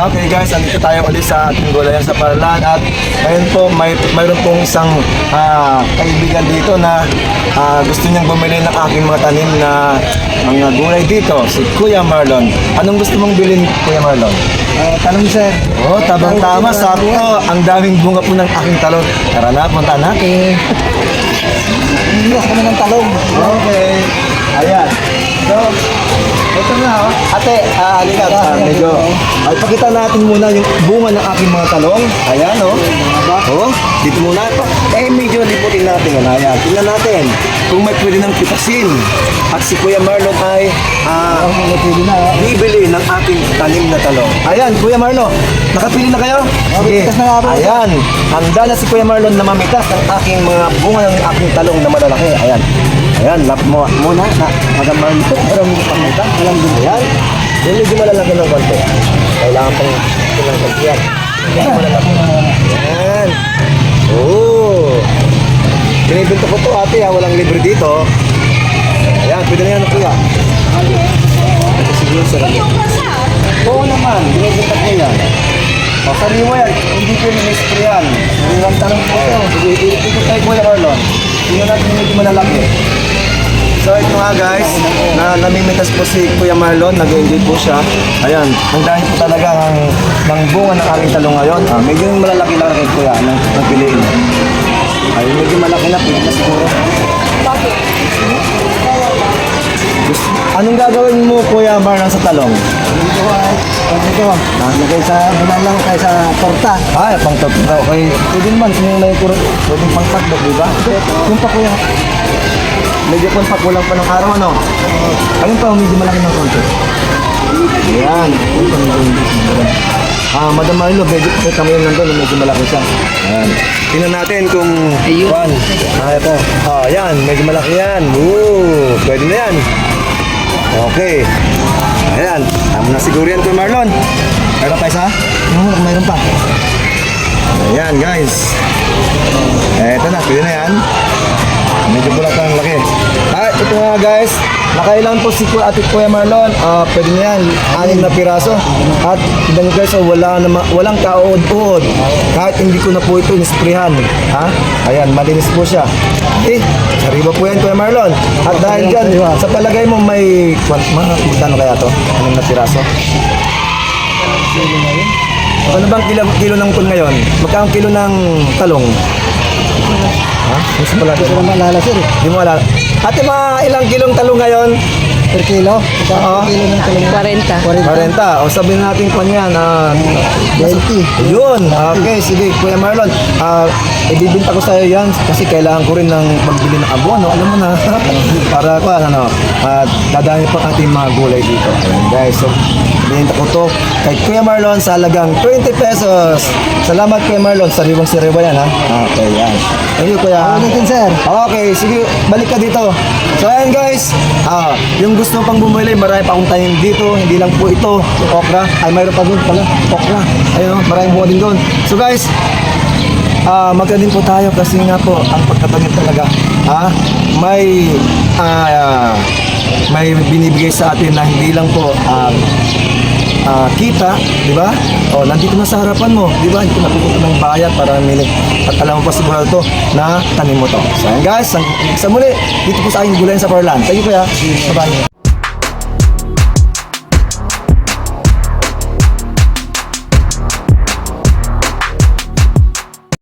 Okay guys, andito tayo ulit sa ating gulayan sa Paralan at ngayon po may mayroon pong isang ah, kaibigan dito na ah, gusto niyang bumili ng aking mga tanim na mga gulay dito, si Kuya Marlon. Anong gusto mong bilhin, Kuya Marlon? Uh, tanong sir. Oh, tabang tama, sakto. Ang daming bunga po ng aking talong. Tara na, punta natin. Hindi kami ng talong. Okay. Ayan. Ate, ah, halika. Ah, medyo. Ay, pakita natin muna yung bunga ng aking mga talong. Ayan, oh. Oh, dito muna. Eh, medyo liputin natin. Ano, ayan. Tingnan natin kung may pwede ng pitasin. At si Kuya Marlon ay ah, ah. bibili ng aking tanim na talong. Ayan, Kuya Marlon, nakapili na kayo? Sige. Mamitas na nga po. Ayan, handa na si Kuya Marlon na mamitas ng aking mga bunga ng aking talong na malalaki. Ayan. Ayan, lap mo muna na Madam Marlon. Pero hindi pa mita. Alam din. Ayan. Yung medyo malalaki ng konti. Kailangan pang silang kagyan. Ayan, malalaki. Ayan. Oo. Binibinto ko to ate ha, walang libre dito. Ayan, pwede na yan kuya. Ito siguro sa Oo naman, binibinta ko yan. O, sariwa yan, hindi ko ministry yan. Sariwang tanong ito. Sige, ikot tayo Kuya Marlon. Tingnan natin yung medyo malalaki. So ito nga guys, na namimitas po si Kuya Marlon, nag-enjoy po siya. Ayan, ang dahil po talaga ng, ng bunga ng aming talong ngayon. Ah, medyo malalaki lang kay Kuya, ng, ng piliin. Ay, medyo malaki na, pwede na siguro. Gusto- Anong gagawin mo Kuya Marlon sa talong? Dito ay, ito, nalagay sa bumalang kay sa torta. Ay, pang top okay. Pwede naman, kung may kuro, pwede pang takdog, di ba? Yung pa kuya. Medyo pang pakulang pa ng araw, ano? Ayun pa, medyo malaki ng konti. Ayan. Ah, Madam Marlo, medyo may kami yung nandun, medyo malaki siya. Ayan. Tingnan natin kung... Ayun. Ah, ito. Ah, yan, medyo malaki yan. Woo, pwede na yan. Okay. Ayan, tama na siguro yan kay Marlon. Meron pa isa? Yung mayroon pa. Ayan guys. Guys. Nakailan po si Kuya Ate Kuya Marlon. Ah, pwede na yan. Anim na piraso. At tignan nyo guys, oh, wala nama, walang kaod-uod. Kahit hindi ko na po ito inisprehan. Ha? Ayan, malinis po siya. Eh, sariwa po yan Kuya Marlon. At dahil dyan, sa palagay mo may, magkano kaya to? Anim na piraso? Ano bang kilo, kilo ng kun ngayon? Magkano kilo ng talong? Ha? Gusto pala Ito naman lala sir. eh. Di mo alala. Ate, mga ilang kilong talong ngayon? Per kilo. Ito Oo. per kilo ng talong. 40. 40. O sabihin natin kung ano yan. ah, 20. yun. Okay, sige. Kuya Marlon, ah, ibibinta ko sa'yo yan kasi kailangan ko rin ng magbili ng abono. Alam mo na. Para pa, ano, at dadami pa ating mga gulay dito. Ayan, guys. So, binenta ko to kay Kuya Marlon sa halagang 20 pesos. Salamat Kuya Marlon. Sariwang sariwa yan, ha? Okay, yan. Thank you, Kuya. Ano din sir? Okay, sige, balik ka dito. So ayan guys, ah, yung gusto pang bumili, marami pa akong tanim dito. Hindi lang po ito, okra. Ay, mayroon pa doon pala, okra. Ayun, oh, maraming bunga din doon. So guys, ah, magka din po tayo kasi nga po, ang pagkatanim talaga, ah, may, ah, may binibigay sa atin na hindi lang po, ah, ah, kita, di ba? O, nandito na sa harapan mo, di ba? Hindi ko napupunta ng bayad para minig. At alam mo pa siguro to na tanim mo to. So, guys, ang, sa muli, dito po sa aking gulayan sa Parlan. Thank you kuya. Bye-bye.